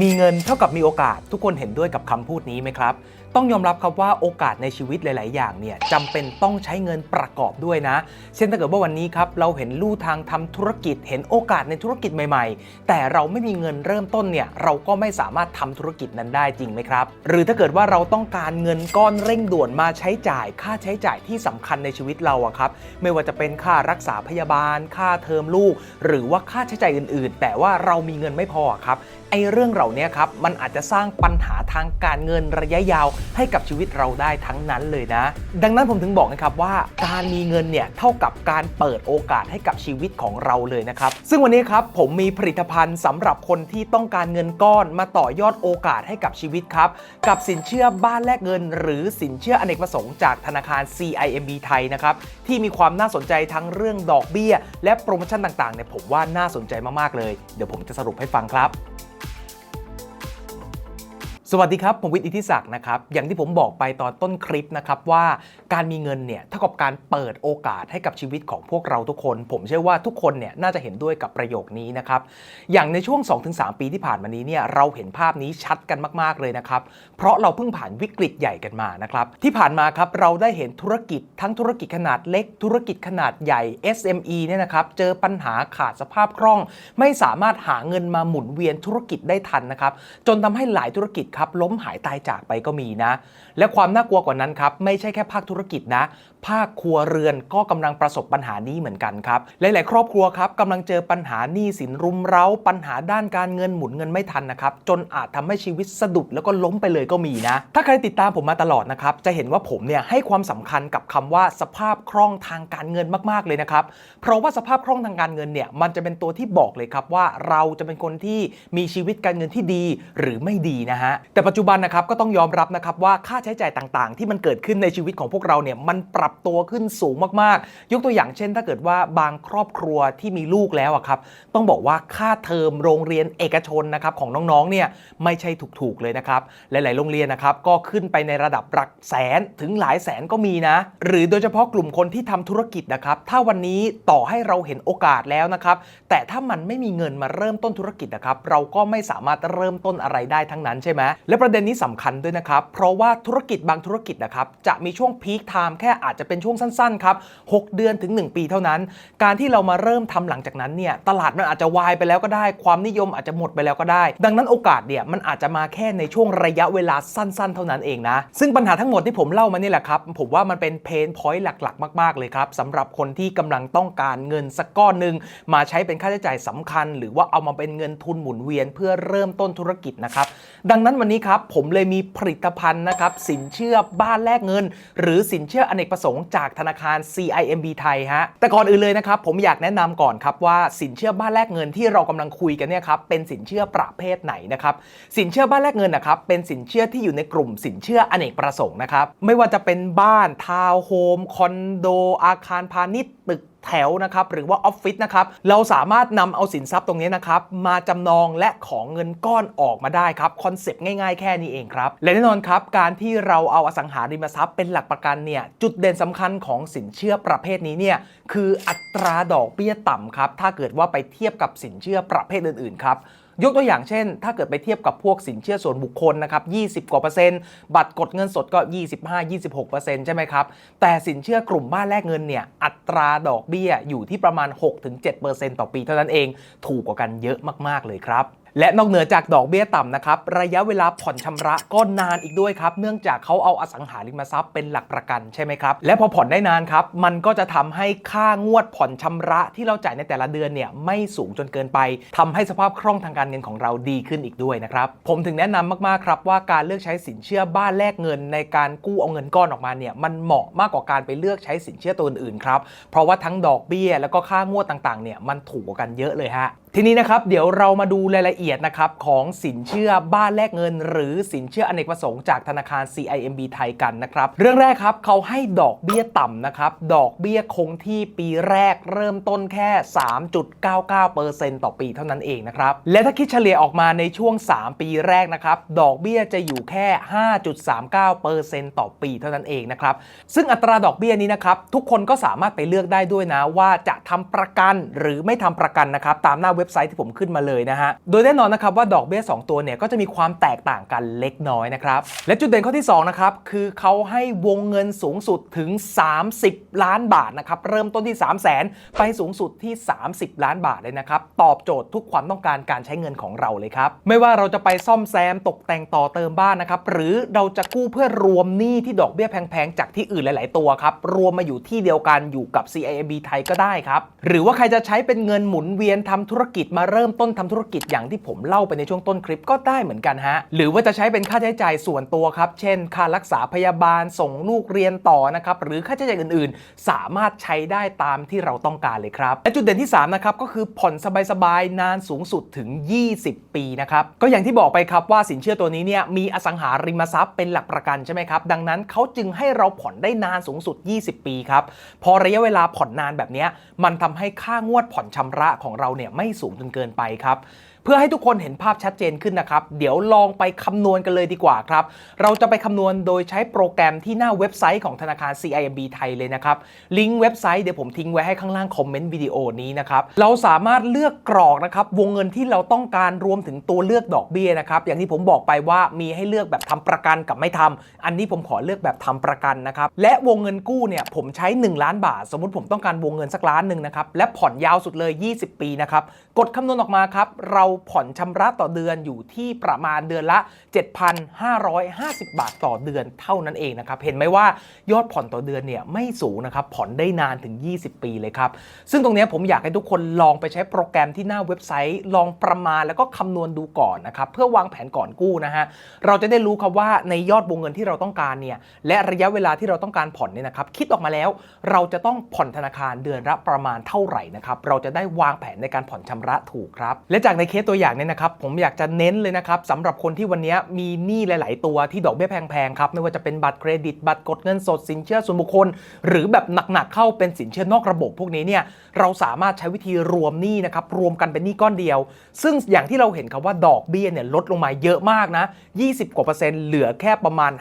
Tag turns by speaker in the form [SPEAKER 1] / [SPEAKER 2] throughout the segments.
[SPEAKER 1] มีเงินเท่ากับมีโอกาสทุกคนเห็นด้วยกับคำพูดนี้ไหมครับ ต้องยอมรับครับว่าโอกาสในชีวิตหลาย ๆ อย่างเนี่ยจำเป็นต้องใช้เงินประกอบด้วยนะ เช่นถ้าเกิดว่าวันนี้ครับเราเห็นลู่ทางทำธุรกิจ เห็นโอกาสในธุรกิจใหม่ ๆ แต่เราไม่มีเงินเริ่มต้นเนี่ยเราก็ไม่สามารถทำธุรกิจนั้นได้จริงไหมครับ หรือถ้าเกิดว่าเราต้องการเงินก้อนเร่งด่วนมาใช้จ่าย ค่าใช้จ่ายที่สำคัญในชีวิตเราอะครับไม่ว่าจะเป็นค่ารักษาพยาบาล ค่าเทอมลูก หรือว่าค่าใช้จ่ายอื่น ๆ แต่ว่าเรามีเงินไม่พอครับ ไอ้เรื่องเหล่านี้ครับมันอาจจะสร้างปัญหาทางการเงินระยะยาว ให้กับชีวิตเราได้ทั้งนั้นเลยนะ ดังนั้นผมถึงบอกนะครับว่าการมีเงินเนี่ยเท่ากับการเปิดโอกาสให้กับชีวิตของเราเลยนะครับซึ่งวันนี้ครับผมมีผลิตภัณฑ์สำหรับคนที่ต้องการเงินก้อนมาต่อยอดโอกาสให้กับชีวิตครับกับสินเชื่อบ้านแลกเงิน หรือสินเชื่ออเนกประสงค์จากธนาคาร CIMB ไทยนะครับที่มีความน่าสนใจทั้งเรื่องดอกเบี้ย และโปรโมชั่นต่างๆเนี่ยผมว่าน่าสนใจมากๆเลย เดี๋ยวผมจะสรุปให้ฟังครับ สวัสดีครับ ผมวิทย์อิทธิศักดิ์นะครับ อย่างที่ผมบอกไปตอนต้นคลิปนะครับว่าการมีเงินเนี่ยเท่ากับการเปิดโอกาสให้กับชีวิตของพวกเราทุกคน ผมเชื่อว่าทุกคนเนี่ยน่าจะเห็นด้วยกับประโยคนี้นะครับ อย่างในช่วง 2-3 ปีที่ผ่านมานี้เนี่ยเราเห็นภาพนี้ชัดกันมาก ๆ เลยนะครับ เพราะเราเพิ่งผ่านวิกฤตใหญ่กันมานะครับ ที่ผ่านมาครับเราได้เห็นธุรกิจทั้งธุรกิจขนาดเล็ก ธุรกิจขนาดใหญ่ SME เนี่ยนะครับเจอปัญหาขาดสภาพคล่อง ไม่สามารถหาเงินมาหมุนเวียนธุรกิจได้ทันนะครับจนทำให้หลายธุรกิจครับล้มหายตายจากไปก็มีนะ และความน่ากลัวกว่านั้นครับไม่ใช่แค่ภาคธุรกิจนะ ภาคครัวเรือนก็กำลังประสบปัญหานี้เหมือนกันครับหลายๆ ครอบครัวครับกำลังเจอปัญหาหนี้สินรุมเร้า ปัญหาด้านการเงินหมุนเงินไม่ทันนะครับจนอาจทำให้ชีวิตสะดุดแล้วก็ล้มไปเลยก็มีนะ ถ้าใครติดตามผมมาตลอดนะครับจะเห็นว่าผมเนี่ยให้ความสำคัญกับคำว่าสภาพคล่องทางการเงินมากๆเลยนะครับเพราะว่าสภาพคล่องทางการเงินเนี่ยมันจะเป็นตัวที่บอกเลยครับว่าเราจะเป็นคนที่มีชีวิตการเงินที่ดีหรือไม่ดีนะฮะแต่ปัจจุบันนะครับก็ต้องยอมรับนะครับว่าค่าใช้จ่ายต่างๆ ที่มันเกิดขึ้นในชีวิตของพวกเราเนี่ยมันปรับตัวขึ้นสูงมากๆ ยกตัวอย่างเช่น ถ้าเกิดว่าบางครอบครัวที่มีลูกแล้วครับต้องบอกว่าค่าเทอมโรงเรียนเอกชนนะครับของน้องๆเนี่ยไม่ใช่ถูกๆเลยนะครับหลายๆโรงเรียนนะครับก็ขึ้นไปในระดับหลักแสนถึงหลายแสนก็มีนะ หรือโดยเฉพาะกลุ่มคนที่ทำธุรกิจนะครับถ้าวันนี้ต่อให้เราเห็นโอกาสแล้วนะครับแต่ถ้ามันไม่มีเงินมาเริ่มต้นธุรกิจนะครับเราก็ไม่สามารถเริ่มต้นอะไรได้ทั้งนั้นใช่ไหมและประเด็นนี้สำคัญด้วยนะครับ เพราะว่าธุรกิจบางธุรกิจนะครับจะมีช่วงพีคไทม์แค่อาจจะเป็นช่วงสั้นๆครับ 6 เดือนถึง 1 ปีเท่านั้น การที่เรามาเริ่มทำหลังจากนั้นเนี่ยตลาดมันอาจจะวายไปแล้วก็ได้ ความนิยมอาจจะหมดไปแล้วก็ได้ ดังนั้นโอกาสเนี่ยมันอาจจะมาแค่ในช่วงระยะเวลาสั้น ๆ เท่านั้นเองนะ ซึ่งปัญหาทั้งหมดที่ผมเล่ามานี่แหละครับผมว่ามันเป็นเพนพอยต์หลักๆ มาก ๆ เลยครับสำหรับคนที่กำลังต้องการเงินสักก้อนหนึ่งมาใช้เป็นค่าใช้จ่ายสำคัญ หรือว่าเอามาเป็นเงินทุนหมุนเวียนเพื่อเริ่มต้นธุรกิจนะครับดังนั้นวันนี้ครับผมเลยมีผลิตภัณฑ์นะครับสินเชื่อบ้านแลกเงิน หรือสินเชื่ออเนกประสงค์จากธนาคาร CIMB ไทยฮะแต่ก่อนอื่นเลยนะครับผมอยากแนะนำก่อนครับว่าสินเชื่อบ้านแลกเงินที่เรากำลังคุยกันเนี่ยครับเป็นสินเชื่อประเภทไหนนะครับสินเชื่อบ้านแลกเงินนะครับเป็นสินเชื่อที่อยู่ในกลุ่มสินเชื่ออเนกประสงค์นะครับไม่ว่าจะเป็นบ้านทาวน์โฮมคอนโดอาคารพาณิชย์ตึก แถวนะครับหรือว่าออฟฟิศนะครับเราสามารถนำเอาสินทรัพย์ตรงนี้นะครับมาจำนองและของเงินก้อนออกมาได้ครับคอนเซปต์ง่ายๆ แค่นี้เองครับและแน่นอนครับการที่เราเอาอสังหาริมทรัพย์เป็นหลักประกันเนี่ยจุดเด่นสำคัญของสินเชื่อประเภทนี้เนี่ยคืออัตราดอกเบี้ยต่ำครับถ้าเกิดว่าไปเทียบกับสินเชื่อประเภทอื่นๆครับ ยกตัวอย่างเช่น ถ้าเกิดไปเทียบกับพวกสินเชื่อส่วนบุคคลนะครับ 20 กว่าเปอร์เซ็นต์ บัตรกดเงินสดก็ 25-26เปอร์เซ็นต์ใช่ไหมครับ แต่สินเชื่อกลุ่มบ้านแลกเงินเนี่ย อัตราดอกเบี้ยอยู่ที่ประมาณ 6-7เปอร์เซ็นต์ต่อปีเท่านั้นเอง ถูกกว่ากันเยอะมาก ๆ เลยครับ และนอกเหนือจากดอกเบี้ยต่ำนะครับ ระยะเวลาผ่อนชำระก็นานอีกด้วยครับ เนื่องจากเขาเอาอสังหาริมทรัพย์เป็นหลักประกันใช่ไหมครับ และพอผ่อนได้นานครับ มันก็จะทำให้ค่างวดผ่อนชำระที่เราจ่ายในแต่ละเดือนเนี่ยไม่สูงจนเกินไปทำให้สภาพคล่องทางการเงินของเราดีขึ้นอีกด้วยนะครับ ผมถึงแนะนำมากๆครับว่าการเลือกใช้สินเชื่อบ้านแลกเงิน ในการกู้เอาเงินก้อนออกมาเนี่ยมันเหมาะมากกว่าการไปเลือกใช้สินเชื่อตัวอื่นๆครับ เพราะว่าทั้งดอกเบี้ยแล้วก็ค่างวดต่างๆเนี่ยมันถูกกว่ากันเยอะเลยฮะทีนี้นะครับเดี๋ยวเรามาดูรายละเอียดนะครับของสินเชื่อบ้านแลกเงิน หรือสินเชื่ออเนกประสงค์จากธนาคาร CIMB ไทยกันนะครับเรื่องแรกครับเขาให้ดอกเบี้ยต่ำนะครับดอกเบี้ยคงที่ปีแรกเริ่มต้นแค่ 3.99%ต่อปีเท่านั้นเองนะครับและถ้าคิดเฉลี่ยออกมาในช่วง 3 ปีแรกนะครับดอกเบี้ยจะอยู่แค่ 5.39%ต่อปีเท่านั้นเองนะครับซึ่งอัตราดอกเบี้ยนี้นะครับทุกคนก็สามารถไปเลือกได้ด้วยนะว่าจะทำประกันหรือไม่ทำประกันนะครับตามหน้าเว็บไซต์ที่ผมขึ้นมาเลยนะฮะ โดยแน่นอนนะครับว่าดอกเบี้ย 2 ตัวเนี่ยก็จะมีความแตกต่างกันเล็กน้อยนะครับ และจุดเด่นข้อที่2นะครับคือเขาให้วงเงินสูงสุดถึง 30 ล้านบาทนะครับเริ่มต้นที่ 3 0 0 0 0 0ไปสูงสุดที่ 30 ล้านบาทเลยนะครับตอบโจทย์ทุกความต้องการการใช้เงินของเราเลยครับไม่ว่าเราจะไปซ่อมแซมตกแต่งต่อเติมบ้านนะครับหรือเราจะกู้เพื่อรวมหนี้ที่ดอกเบี้ยแพงๆจากที่อื่นหลาย ๆ ตัวครับรวมมาอยู่ที่เดียวกันอยู่กับ CIB ไทยก็ได้ครับหรือว่าใครจะใช้เป็นเงินหมุนเวียนทำธุรกิจมาเริ่มต้นทำธุรกิจอย่างที่ผมเล่าไปในช่วงต้นคลิปก็ได้เหมือนกันฮะ หรือว่าจะใช้เป็นค่าใช้จ่ายส่วนตัวครับ เช่น ค่ารักษาพยาบาลส่งลูกเรียนต่อนะครับ หรือค่าใช้จ่ายอื่น ๆ สามารถใช้ได้ตามที่เราต้องการเลยครับ และจุดเด่นที่ 3 นะครับ ก็คือผ่อนสบาย ๆ นานสูงสุดถึง 20 ปีนะครับ ก็อย่างที่บอกไปครับว่าสินเชื่อตัวนี้เนี่ยมีอสังหาริมทรัพย์เป็นหลักประกันใช่ไหมครับ ดังนั้นเขาจึงให้เราผ่อนได้นานสูงสุด 20 ปีครับ พอระยะเวลาผ่อนนานแบบนี้มันทำให้ค่างวดผ่อนชำระของเราเนี่ยไม่สูงจนเกินไปครับ เพื่อให้ทุกคนเห็นภาพชัดเจนขึ้นนะครับ เดี๋ยวลองไปคำนวณกันเลยดีกว่าครับ เราจะไปคำนวณโดยใช้โปรแกรมที่หน้าเว็บไซต์ของธนาคาร CIMB ไทยเลยนะครับ ลิงก์เว็บไซต์เดี๋ยวผมทิ้งไว้ให้ข้างล่างคอมเมนต์วิดีโอนี้นะครับ เราสามารถเลือกกรอกนะครับวงเงินที่เราต้องการรวมถึงตัวเลือกดอกเบี้ยนะครับ อย่างที่ผมบอกไปว่ามีให้เลือกแบบทำประกันกับไม่ทำอันนี้ผมขอเลือกแบบทำประกันนะครับ และวงเงินกู้เนี่ยผมใช้ 1 ล้านบาท สมมติผมต้องการวงเงินสักล้านหนึ่งนะครับ และผ่อนยาวสุดเลย 20 ปีนะครับ กดคำนวณออกมาครับ เราผ่อนชำระต่อเดือนอยู่ที่ประมาณเดือนละ 7,550 บาทต่อเดือนเท่านั้นเองนะครับ เห็นไหมว่ายอดผ่อนต่อเดือนเนี่ยไม่สูงนะครับ ผ่อนได้นานถึง 20 ปีเลยครับ ซึ่งตรงนี้ผมอยากให้ทุกคนลองไปใช้โปรแกรมที่หน้าเว็บไซต์ ลองประมาณแล้วก็คำนวณดูก่อนนะครับ เพื่อวางแผนก่อนกู้นะฮะ เราจะได้รู้ครับว่าในยอดวงเงินที่เราต้องการเนี่ย และระยะเวลาที่เราต้องการผ่อนเนี่ยนะครับ คิดออกมาแล้ว เราจะต้องผ่อนธนาคารเดือนละประมาณเท่าไหร่นะครับ เราจะได้วางแผนในการผ่อนชำระถูกครับ และจากในเคสตัวอย่างเนี่ยนะครับผมอยากจะเน้นเลยนะครับสำหรับคนที่วันนี้มีหนี้หลาย ๆ ตัวที่ดอกเบี้ยแพง ๆ ครับ ไม่ว่าจะเป็นบัตรเครดิต บัตรกดเงินสดสินเชื่อส่วนบุคคล หรือแบบหนัก ๆ เข้าเป็นสินเชื่อนอกระบบ พวกนี้เนี่ยเราสามารถใช้วิธีรวมหนี้นะครับรวมกันเป็นหนี้ก้อนเดียว ซึ่งอย่างที่เราเห็นครับว่าดอกเบี้ยเนี่ยลดลงมาเยอะมากนะ 20 กว่าเปอร์เซ็นต์เหลือแค่ประมาณ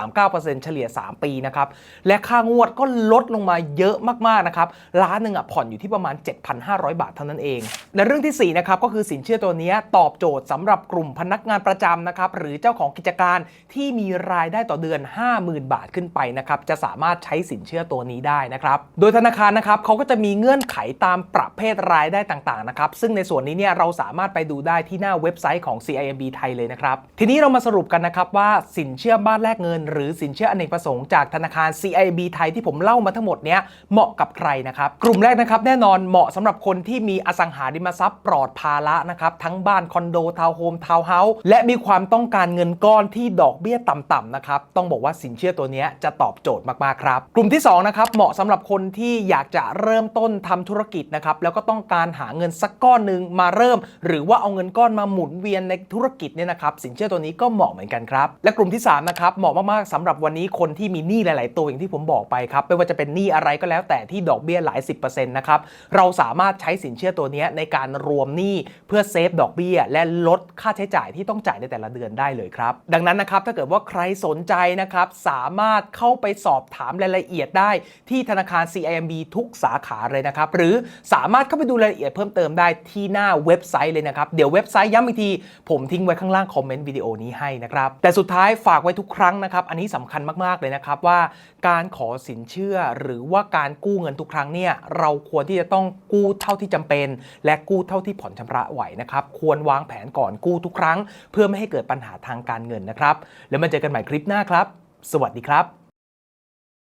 [SPEAKER 1] 5.39%เฉลี่ย 3 ปีนะครับและค่างวดก็ลดลงมาเยอะมาก ๆ นะครับล้านหนึ่งอะผ่อนอยู่ที่ประมาณ 7,500 บาทเท่านั้นเองและเรื่องที่4นะครับก็คือสินเชื่อตัวนี้ตอบโจทย์สำหรับกลุ่มพนักงานประจำนะครับหรือเจ้าของกิจการที่มีรายได้ต่อเดือน 50,000 บาทขึ้นไปนะครับจะสามารถใช้สินเชื่อตัวนี้ได้นะครับโดยธนาคารนะครับเขาก็จะมีเงื่อนไขตามประเภทรายได้ต่างๆนะครับซึ่งในส่วนนี้เนี่ยเราสามารถไปดูได้ที่หน้าเว็บไซต์ของ CIMB ไทยเลยนะครับทีนี้เรามาสรุปกันนะครับว่าสินเชื่อบ้านแลกเงิน หรือสินเชื่ออเนกประสงค์จากธนาคาร CIB ไทยที่ผมเล่ามาทั้งหมดเนี้ยเหมาะกับใครนะครับกลุ่มแรกนะครับแน่นอนเหมาะสำหรับคนที่มีอสังหาริมทรัพย์ปลอดภาระนะครับทั้งบ้านคอนโดทาวน์โฮมทาวน์เฮาส์และมีความต้องการเงินก้อนที่ดอกเบี้ยต่ำๆนะครับ ต้องบอกว่าสินเชื่อตัวนี้จะตอบโจทย์มากๆครับ กลุ่มที่สองนะครับเหมาะสำหรับคนที่อยากจะเริ่มต้นทำธุรกิจนะครับแล้วก็ต้องการหาเงินสักก้อนหนึ่งมาเริ่ม หรือว่าเอาเงินก้อนมาหมุนเวียนในธุรกิจเนี่ยนะครับสินเชื่อตัวนี้ก็เหมาะเหมือนกันครับและกลุ่มที่สามนะครับเหมาะมากๆสำหรับวันนี้คนที่มีหนี้หลาย ๆ ตัวอย่างที่ผมบอกไปครับไม่ว่าจะเป็นหนี้อะไรก็แล้วแต่ที่ดอกเบี้ยหลาย 10%นะครับเราสามารถใช้สินเชื่อตัวนี้ในการรวมหนี้เพื่อเซซฟดอกเบี้ย และลดค่าใช้จ่ายที่ต้องจ่ายในแต่ละเดือนได้เลยครับ ดังนั้นนะครับถ้าเกิดว่าใครสนใจนะครับสามารถเข้าไปสอบถามรายละเอียดได้ ที่ธนาคาร CIMB ทุกสาขาเลยนะครับหรือสามารถเข้าไปดูรายละเอียดเพิ่มเติมได้ที่หน้าเว็บไซต์เลยนะครับเดี๋ยวเว็บไซต์ย้ำอีกที ผมทิ้งไว้ข้างล่างคอมเมนต์วิดีโอนี้ให้นะครับแต่สุดท้ายฝากไว้ทุกครั้งนะครับอันนี้สำคัญมากๆเลยนะครับว่าการขอสินเชื่อหรือว่าการกู้เงินทุกครั้งเนี่ยเราควรที่จะต้องกู้เท่าที่จำเป็น และกู้เท่าที่ผ่อนชำระไหวนะนะครับควรวางแผนก่อนกู้ทุกครั้ง เพื่อไม่ให้เกิดปัญหาทางการเงินนะครับ แล้วมาเจอกันใหม่คลิปหน้าครับ สวัสดีครับ